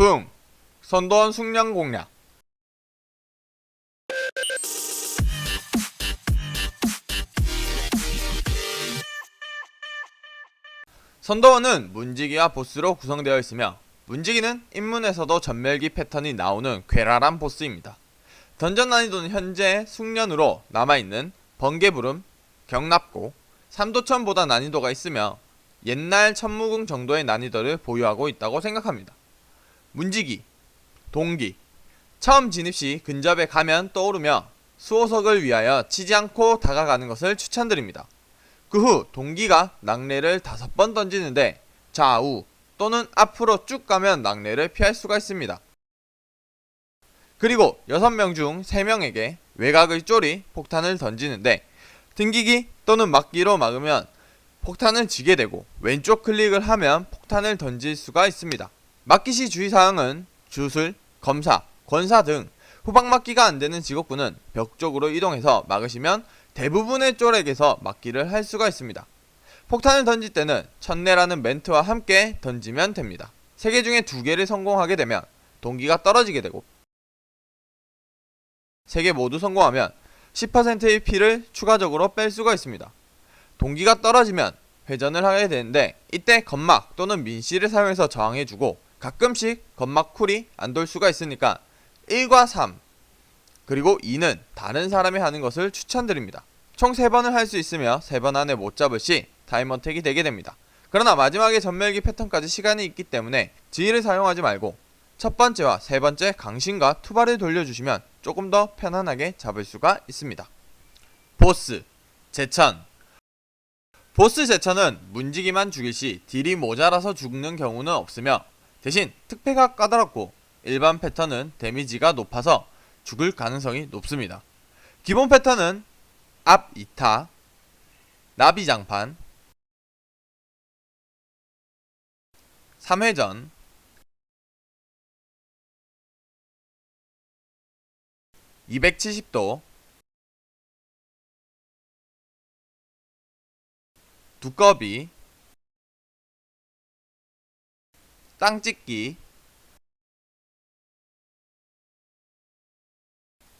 붕 선도원 숙련 공략 선도원은 문지기와 보스로 구성되어 있으며 문지기는 입문에서도 전멸기 패턴이 나오는 괴랄한 보스입니다. 던전 난이도는 현재 숙련으로 남아있는 번개부름, 경납고, 삼도천보다 난이도가 있으며 옛날 천무궁 정도의 난이도를 보유하고 있다고 생각합니다. 문지기, 동기, 처음 진입 시 근접에 가면 떠오르며 수호석을 위하여 치지 않고 다가가는 것을 추천드립니다. 그 후 동기가 낙뢰를 다섯 번 던지는데 좌우 또는 앞으로 쭉 가면 낙뢰를 피할 수가 있습니다. 그리고 6명 중 3명에게 외곽의 쪼리 폭탄을 던지는데 등기기 또는 막기로 막으면 폭탄을 지게 되고 왼쪽 클릭을 하면 폭탄을 던질 수가 있습니다. 막기 시 주의사항은 주술, 검사, 권사 등 후방 막기가 안되는 직업군은 벽 쪽으로 이동해서 막으시면 대부분의 쪼렉에서 막기를 할 수가 있습니다. 폭탄을 던질 때는 첫내라는 멘트와 함께 던지면 됩니다. 3개 중에 2개를 성공하게 되면 동기가 떨어지게 되고 3개 모두 성공하면 10%의 피를 추가적으로 뺄 수가 있습니다. 동기가 떨어지면 회전을 하게 되는데 이때 건막 또는 민씨를 사용해서 저항해주고 가끔씩 건막 쿨이 안 돌 수가 있으니까 1과 3 그리고 2는 다른 사람이 하는 것을 추천드립니다. 총 3번을 할 수 있으며 3번 안에 못 잡을 시 타임어택이 되게 됩니다. 그러나 마지막에 전멸기 패턴까지 시간이 있기 때문에 지휘를 사용하지 말고 첫 번째와 세 번째 강신과 투발을 돌려주시면 조금 더 편안하게 잡을 수가 있습니다. 보스 제천 보스 제천은 문지기만 죽일 시 딜이 모자라서 죽는 경우는 없으며 대신 특패가 까다롭고 일반 패턴은 데미지가 높아서 죽을 가능성이 높습니다. 기본 패턴은 앞 2타, 나비장판, 3회전, (270도) 두꺼비 땅 찍기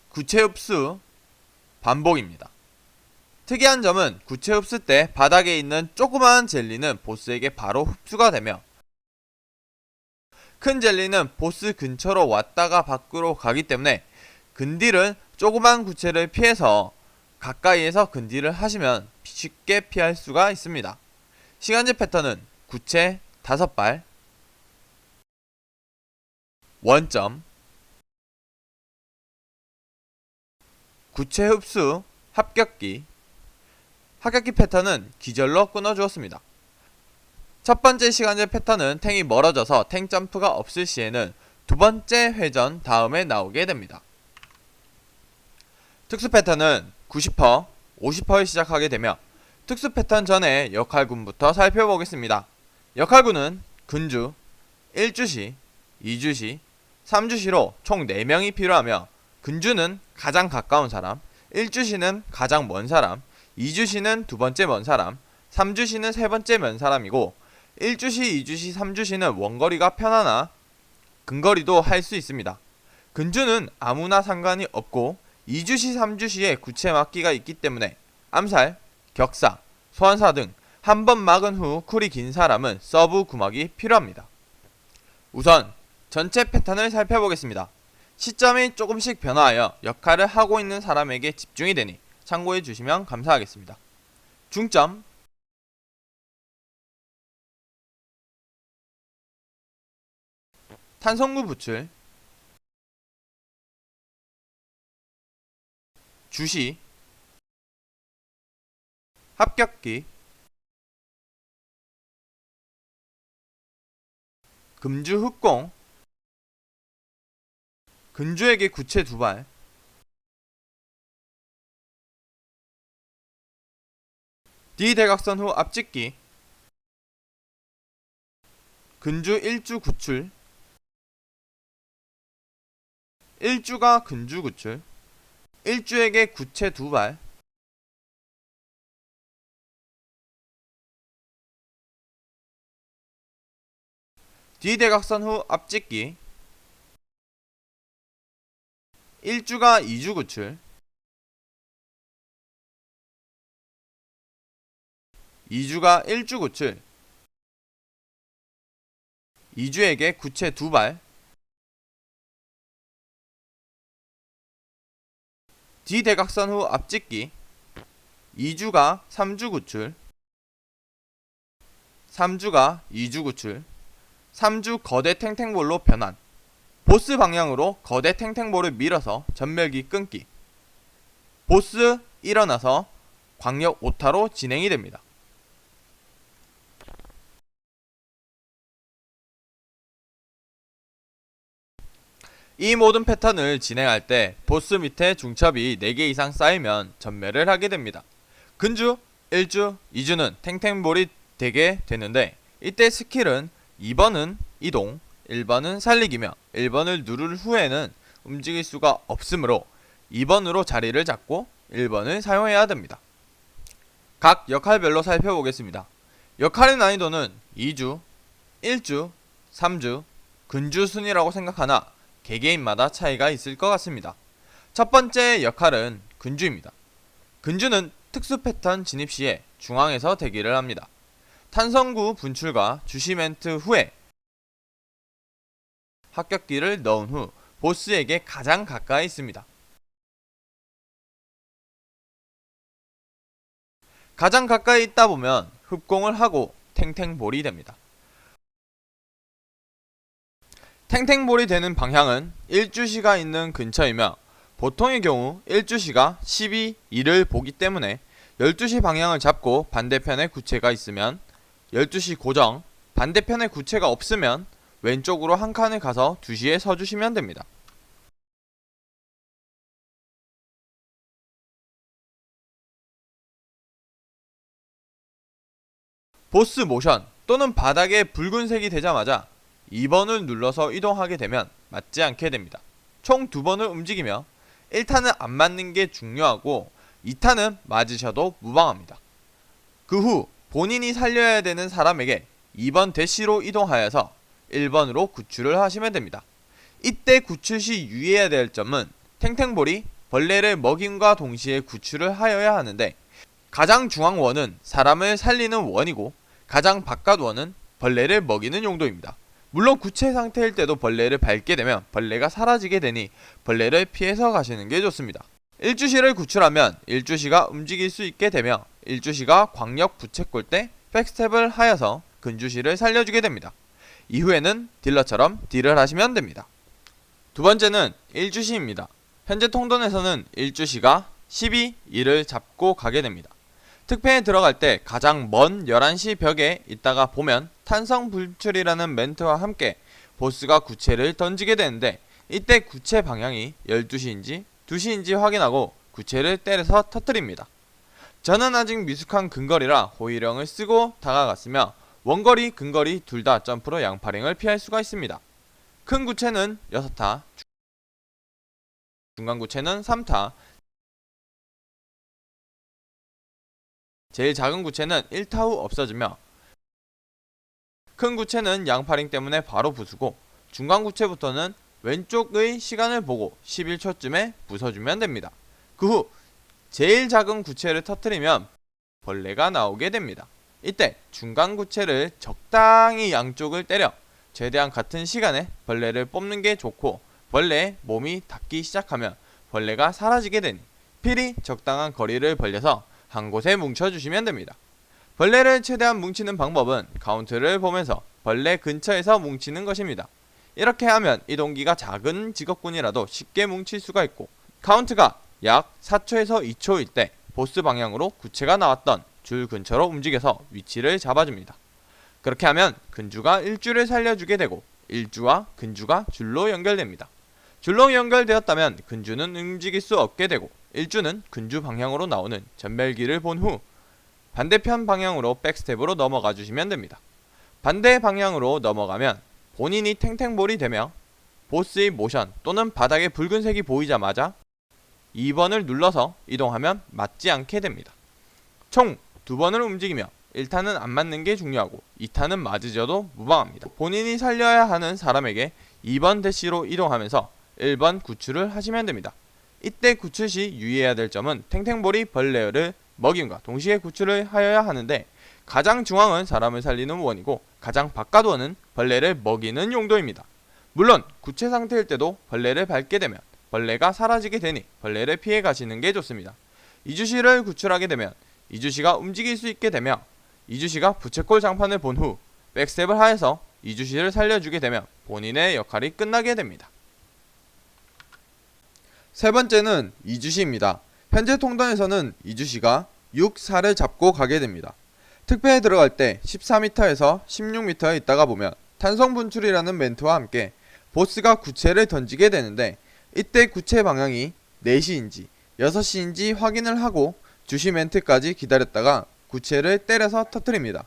구체 흡수 반복입니다. 특이한 점은 구체 흡수 때 바닥에 있는 조그마한 젤리는 보스에게 바로 흡수가 되며 큰 젤리는 보스 근처로 왔다가 밖으로 가기 때문에 근딜은 조그만 구체를 피해서 가까이에서 근딜을 하시면 쉽게 피할 수가 있습니다. 시간제 패턴은 구체 5발 원점 구체 흡수 합격기 합격기 패턴은 기절로 끊어주었습니다. 첫 번째 시간제 패턴은 탱이 멀어져서 탱 점프가 없을 시에는 두 번째 회전 다음에 나오게 됩니다. 특수 패턴은 90%, 50%에 시작하게 되며 특수 패턴 전에 역할군부터 살펴보겠습니다. 역할군은 근주, 1주시, 2주시, 3주시로 총 4명이 필요하며 근주는 가장 가까운 사람, 1주시는 가장 먼 사람, 2주시는 두 번째 먼 사람, 3주시는 세 번째 먼 사람이고 1주시, 2주시, 3주시는 원거리가 편하나 근거리도 할 수 있습니다. 근주는 아무나 상관이 없고 2주시, 3주시에 구체 막기가 있기 때문에 암살, 격사, 소환사 등 한 번 막은 후 쿨이 긴 사람은 서브 구막이 필요합니다. 우선 전체 패턴을 살펴보겠습니다. 시점이 조금씩 변화하여 역할을 하고 있는 사람에게 집중이 되니 참고해 주시면 감사하겠습니다. 중점. 탄성구 부출. 주시. 합격기. 금주 흑공 근주에게 구체 두 발. D 대각선 후 앞짓기. 근주 1주 구출. 1주가 근주 구출. 1주에게 구체 두 발. D 대각선 후 앞짓기 1주가 2주 구출. 2주가 1주 구출. 2주에게 구체 두발. D대각선 후 앞짓기. 2주가 3주 구출. 3주가 2주 구출. 3주 거대 탱탱볼로 변환 보스 방향으로 거대 탱탱볼을 밀어서 전멸기 끊기 보스 일어나서 광역 오타로 진행이 됩니다. 이 모든 패턴을 진행할 때 보스 밑에 중첩이 4개 이상 쌓이면 전멸을 하게 됩니다. 근주, 1주, 2주는 탱탱볼이 되게 되는데 이때 스킬은 2번은 이동, 1번은 살리기며 1번을 누른 후에는 움직일 수가 없으므로 2번으로 자리를 잡고 1번을 사용해야 됩니다. 각 역할별로 살펴보겠습니다. 역할의 난이도는 2주, 1주, 3주, 근주 순이라고 생각하나 개개인마다 차이가 있을 것 같습니다. 첫 번째 역할은 근주입니다. 근주는 특수 패턴 진입 시에 중앙에서 대기를 합니다. 탄성구 분출과 주시 멘트 후에 합격기를 넣은 후 보스에게 가장 가까이 있습니다. 가장 가까이 있다 보면 흡공을 하고 탱탱볼이 됩니다. 탱탱볼이 되는 방향은 1주시가 있는 근처이며 보통의 경우 1주시가 12, 2를 보기 때문에 12시 방향을 잡고 반대편에 구체가 있으면 12시 고정, 반대편에 구체가 없으면 왼쪽으로 한 칸을 가서 2시에 서주시면 됩니다. 보스 모션 또는 바닥에 붉은색이 되자마자 2번을 눌러서 이동하게 되면 맞지 않게 됩니다. 총 2번을 움직이며 1탄은 안 맞는 게 중요하고 2탄은 맞으셔도 무방합니다. 그 후 본인이 살려야 되는 사람에게 2번 대시로 이동하여서 1번으로 구출을 하시면 됩니다. 이때 구출 시 유의해야 될 점은 탱탱볼이 벌레를 먹임과 동시에 구출을 하여야 하는데 가장 중앙 원은 사람을 살리는 원이고 가장 바깥 원은 벌레를 먹이는 용도입니다. 물론 구체 상태일 때도 벌레를 밟게 되면 벌레가 사라지게 되니 벌레를 피해서 가시는 게 좋습니다. 1주시를 구출하면 1주시가 움직일 수 있게 되며 1주시가 광역 부채꼴 때 백스텝을 하여서 근주시를 살려주게 됩니다. 이후에는 딜러처럼 딜을 하시면 됩니다. 두 번째는 1주시입니다. 현재 통돈에서는 1주시가 12, 2를 잡고 가게 됩니다. 특패에 들어갈 때 가장 먼 11시 벽에 있다가 보면 탄성 불출이라는 멘트와 함께 보스가 구체를 던지게 되는데 이때 구체 방향이 12시인지 2시인지 확인하고 구체를 때려서 터뜨립니다. 저는 아직 미숙한 근거리라 호위령을 쓰고 다가갔으며 원거리, 근거리 둘 다 점프로 양파링을 피할 수가 있습니다. 큰 구체는 6타, 중간 구체는 3타, 제일 작은 구체는 1타 후 없어지며 큰 구체는 양파링 때문에 바로 부수고 중간 구체부터는 왼쪽의 시간을 보고 11초쯤에 부숴주면 됩니다. 그 후 제일 작은 구체를 터트리면 벌레가 나오게 됩니다. 이때 중간 구체를 적당히 양쪽을 때려 최대한 같은 시간에 벌레를 뽑는 게 좋고 벌레의 몸이 닿기 시작하면 벌레가 사라지게 되니 필히 적당한 거리를 벌려서 한 곳에 뭉쳐주시면 됩니다. 벌레를 최대한 뭉치는 방법은 카운트를 보면서 벌레 근처에서 뭉치는 것입니다. 이렇게 하면 이동기가 작은 직업군이라도 쉽게 뭉칠 수가 있고 카운트가 약 4초에서 2초일 때 보스 방향으로 구체가 나왔던 줄 근처로 움직여서 위치를 잡아줍니다. 그렇게 하면 근주가 일주를 살려주게 되고 일주와 근주가 줄로 연결됩니다. 줄로 연결되었다면 근주는 움직일 수 없게 되고 일주는 근주 방향으로 나오는 전멸기를 본 후 반대편 방향으로 백스텝으로 넘어가 주시면 됩니다. 반대 방향으로 넘어가면 본인이 탱탱볼이 되며 보스의 모션 또는 바닥에 붉은색이 보이자마자 2번을 눌러서 이동하면 맞지 않게 됩니다. 총 두 번을 움직이며 1타는 안 맞는 게 중요하고 2타는 맞으셔도 무방합니다. 본인이 살려야 하는 사람에게 2번 대시로 이동하면서 1번 구출을 하시면 됩니다. 이때 구출 시 유의해야 될 점은 탱탱볼이 벌레를 먹임과 동시에 구출을 하여야 하는데 가장 중앙은 사람을 살리는 원이고 가장 바깥원은 벌레를 먹이는 용도입니다. 물론 구체 상태일 때도 벌레를 밟게 되면 벌레가 사라지게 되니 벌레를 피해 가시는 게 좋습니다. 이주시를 구출하게 되면 이주시가 움직일 수 있게 되며 이주시가 부채꼴 장판을 본 후 백스텝을 하여서 이주시를 살려주게 되면 본인의 역할이 끝나게 됩니다. 세 번째는 이주시입니다. 현재 통단에서는 이주시가 6, 4를 잡고 가게 됩니다. 특패에 들어갈 때 14m에서 16m에 있다가 보면 탄성 분출이라는 멘트와 함께 보스가 구체를 던지게 되는데 이때 구체 방향이 4시인지 6시인지 확인을 하고 주시 멘트까지 기다렸다가 구체를 때려서 터트립니다.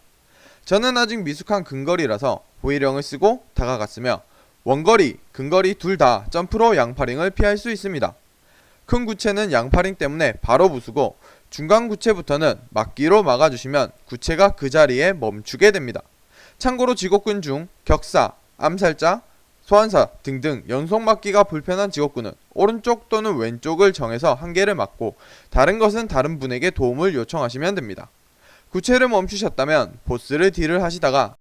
저는 아직 미숙한 근거리라서 호일형을 쓰고 다가갔으며 원거리, 근거리 둘 다 점프로 양파링을 피할 수 있습니다. 큰 구체는 양파링 때문에 바로 부수고 중간 구체부터는 막기로 막아주시면 구체가 그 자리에 멈추게 됩니다. 참고로 직업군 중 격사, 암살자, 소환사 등등 연속 막기가 불편한 직업군은 오른쪽 또는 왼쪽을 정해서 한 개를 막고 다른 것은 다른 분에게 도움을 요청하시면 됩니다. 구체를 멈추셨다면 보스를 딜을 하시다가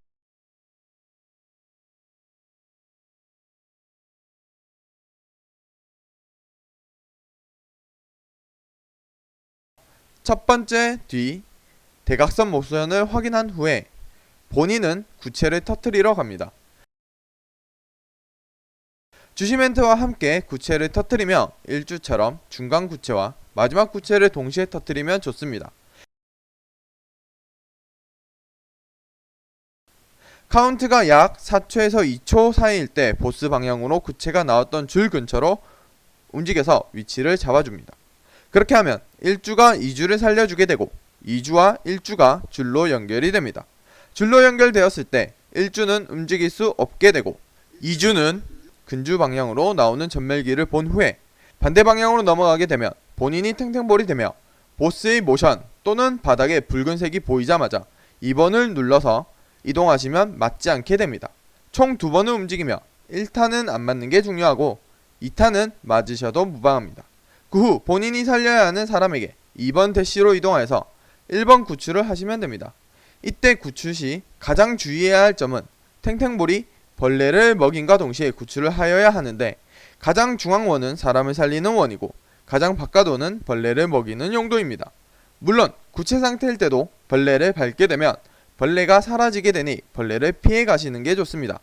첫 번째 뒤 대각선 모션을 확인한 후에 본인은 구체를 터트리러 갑니다. 주시멘트와 함께 구체를 터트리며 1주처럼 중간 구체와 마지막 구체를 동시에 터트리면 좋습니다. 카운트가 약 4초에서 2초 사이일 때 보스 방향으로 구체가 나왔던 줄 근처로 움직여서 위치를 잡아줍니다. 그렇게 하면 1주가 2주를 살려주게 되고 2주와 1주가 줄로 연결이 됩니다. 줄로 연결되었을 때 1주는 움직일 수 없게 되고 2주는 근주 방향으로 나오는 전멸기를 본 후에 반대 방향으로 넘어가게 되면 본인이 탱탱볼이 되며 보스의 모션 또는 바닥에 붉은색이 보이자마자 2번을 눌러서 이동하시면 맞지 않게 됩니다. 총 두 번을 움직이며 1타는 안 맞는 게 중요하고 2타는 맞으셔도 무방합니다. 그 후 본인이 살려야 하는 사람에게 2번 대시로 이동하여서 1번 구출을 하시면 됩니다. 이때 구출 시 가장 주의해야 할 점은 탱탱볼이 벌레를 먹인과 동시에 구출을 하여야 하는데 가장 중앙원은 사람을 살리는 원이고 가장 바깥원은 벌레를 먹이는 용도입니다. 물론 구체 상태일 때도 벌레를 밟게 되면 벌레가 사라지게 되니 벌레를 피해 가시는 게 좋습니다.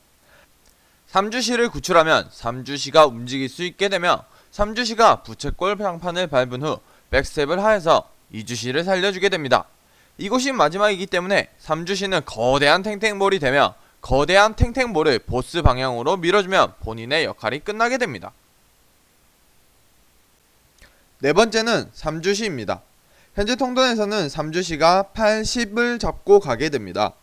3주시를 구출하면 3주시가 움직일 수 있게 되며 3주시가 부채꼴 장판을 밟은 후 백스텝을 하여서 2주시를 살려주게 됩니다. 이곳이 마지막이기 때문에 3주시는 거대한 탱탱볼이 되며 거대한 탱탱볼을 보스 방향으로 밀어주면 본인의 역할이 끝나게 됩니다. 네 번째는 3주시입니다. 현재 통돈에서는 3주시가 80을 잡고 가게 됩니다.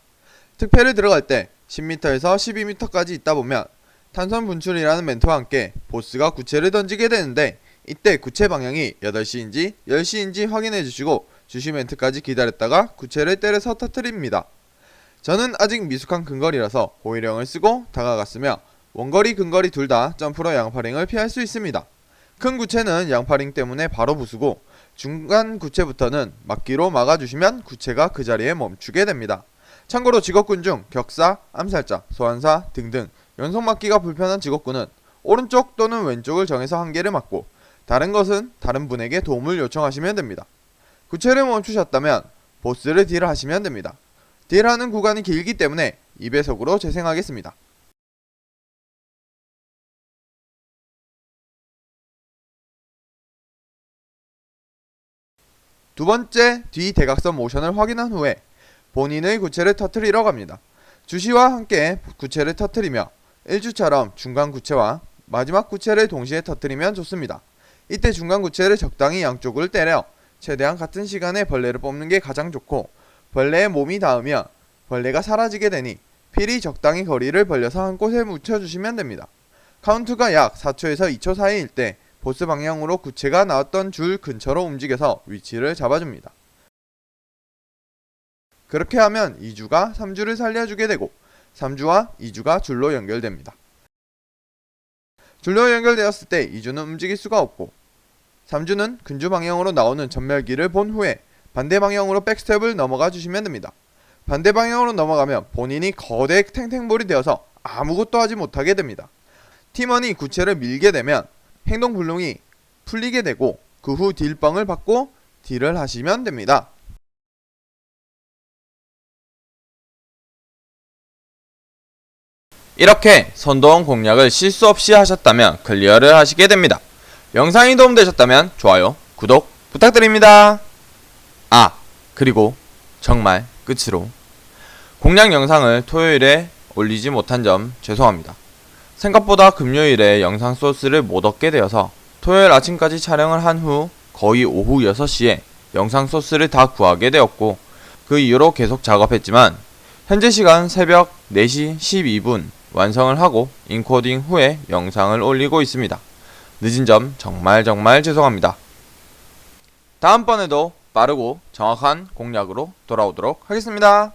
특패를 들어갈 때 10m에서 12m까지 있다 보면 탄선 분출이라는 멘트와 함께 보스가 구체를 던지게 되는데 이때 구체 방향이 8시인지 10시인지 확인해 주시고 주시 멘트까지 기다렸다가 구체를 때려서 터트립니다. 저는 아직 미숙한 근거리라서 호일형을 쓰고 다가갔으며 원거리 근거리 둘 다 점프로 양파링을 피할 수 있습니다. 큰 구체는 양파링 때문에 바로 부수고 중간 구체부터는 막기로 막아주시면 구체가 그 자리에 멈추게 됩니다. 참고로 직업군 중 격사, 암살자, 소환사 등등 연속 막기가 불편한 직업군은 오른쪽 또는 왼쪽을 정해서 한 개를 막고 다른 것은 다른 분에게 도움을 요청하시면 됩니다. 구체를 멈추셨다면 보스를 딜을 하시면 됩니다. 딜하는 구간이 길기 때문에 2배속으로 재생하겠습니다. 두 번째 뒤 대각선 모션을 확인한 후에 본인의 구체를 터트리러 갑니다. 주시와 함께 구체를 터트리며 1주처럼 중간 구체와 마지막 구체를 동시에 터트리면 좋습니다. 이때 중간 구체를 적당히 양쪽을 때려 최대한 같은 시간에 벌레를 뽑는 게 가장 좋고 벌레의 몸이 닿으면 벌레가 사라지게 되니 필히 적당히 거리를 벌려서 한 곳에 묻혀주시면 됩니다. 카운트가 약 4초에서 2초 사이일 때 보스 방향으로 구체가 나왔던 줄 근처로 움직여서 위치를 잡아줍니다. 그렇게 하면 2주가 3주를 살려주게 되고 3주와 2주가 줄로 연결됩니다. 줄로 연결되었을 때 2주는 움직일 수가 없고 3주는 근주 방향으로 나오는 전멸기를 본 후에 반대 방향으로 백스텝을 넘어가 주시면 됩니다. 반대 방향으로 넘어가면 본인이 거대 탱탱볼이 되어서 아무것도 하지 못하게 됩니다. 팀원이 구체를 밀게 되면 행동 불능이 풀리게 되고 그 후 딜빵을 받고 딜을 하시면 됩니다. 이렇게 선도원 공략을 실수 없이 하셨다면 클리어를 하시게 됩니다. 영상이 도움되셨다면 좋아요, 구독 부탁드립니다. 아, 그리고 정말 끝으로 공략 영상을 토요일에 올리지 못한 점 죄송합니다. 생각보다 금요일에 영상 소스를 못 얻게 되어서 토요일 아침까지 촬영을 한 후 거의 오후 6시에 영상 소스를 다 구하게 되었고 그 이후로 계속 작업했지만 현재 시간 새벽 4시 12분 완성을 하고 인코딩 후에 영상을 올리고 있습니다. 늦은 점 정말 정말 죄송합니다. 다음번에도 빠르고 정확한 공략으로 돌아오도록 하겠습니다.